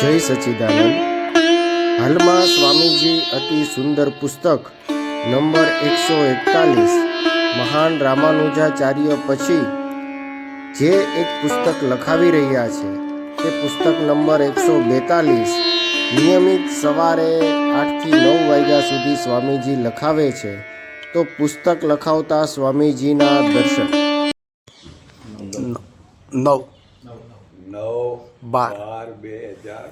જય સચિદાનંદ. હાલમાં સ્વામીજી અતિ સુંદર પુસ્તક નંબર એકસો એકતાલીસ, મહાન રામાનુજાચાર્ય પછી જે એક પુસ્તક લખાવી રહ્યા છે, તે પુસ્તક નંબર એકસો બેતાલીસ, નિયમિત સવારે આઠથી નવ વાગ્યા સુધી સ્વામીજી લખાવે છે. તો પુસ્તક લખાવતા સ્વામીજીના દર્શન. નવ. નવ બાર. બાર બે હજાર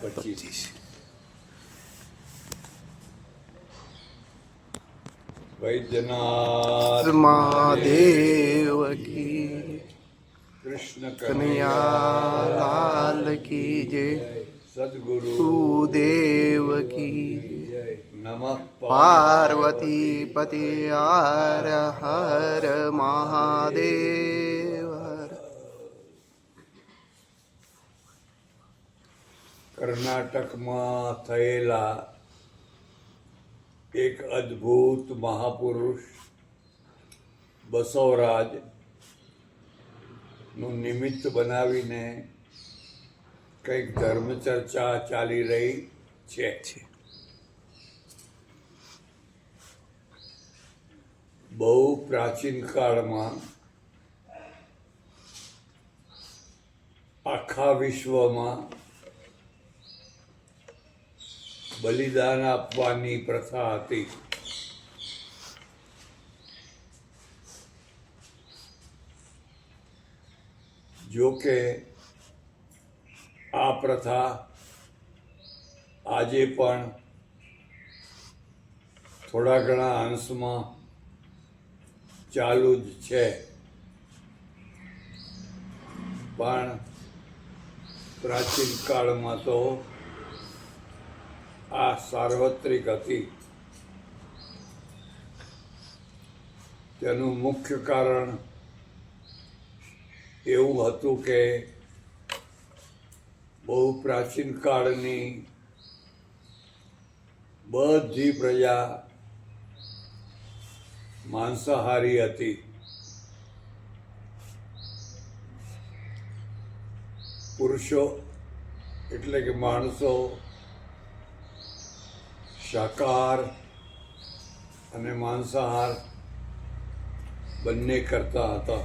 પચીસ વૈદ્યનાથ મહાદેવ કી કૃષ્ણ કનૈયા લાલ કી જય સદગુરુ સુદેવ કી નમઃ પાર્વતી પતિ હર હર મહાદેવ કર્ણાટકમાં થયેલા એક અદ્ભુત મહાપુરુષ બસવરાજનું નિમિત્ત બનાવીને કંઈક ધર્મચર્ચા ચાલી રહી છે. બહુ પ્રાચીન કાળમાં આખા વિશ્વમાં બલિદાન આપવાની પ્રથા હતી. જો કે આ પ્રથા આજે પણ થોડા ઘણા અંશમાં ચાલુ જ છે. પણ પ્રાચીન કાળમાં તો આ સાર્વત્રિક હતી. તેનું મુખ્ય કારણ એવું હતું કે બહુ પ્રાચીન કાળની બધી પ્રજા માંસાહારી હતી. પુરુષો એટલે કે માણસો શાકાહાર અને માંસાહાર બંને કરતા હતા.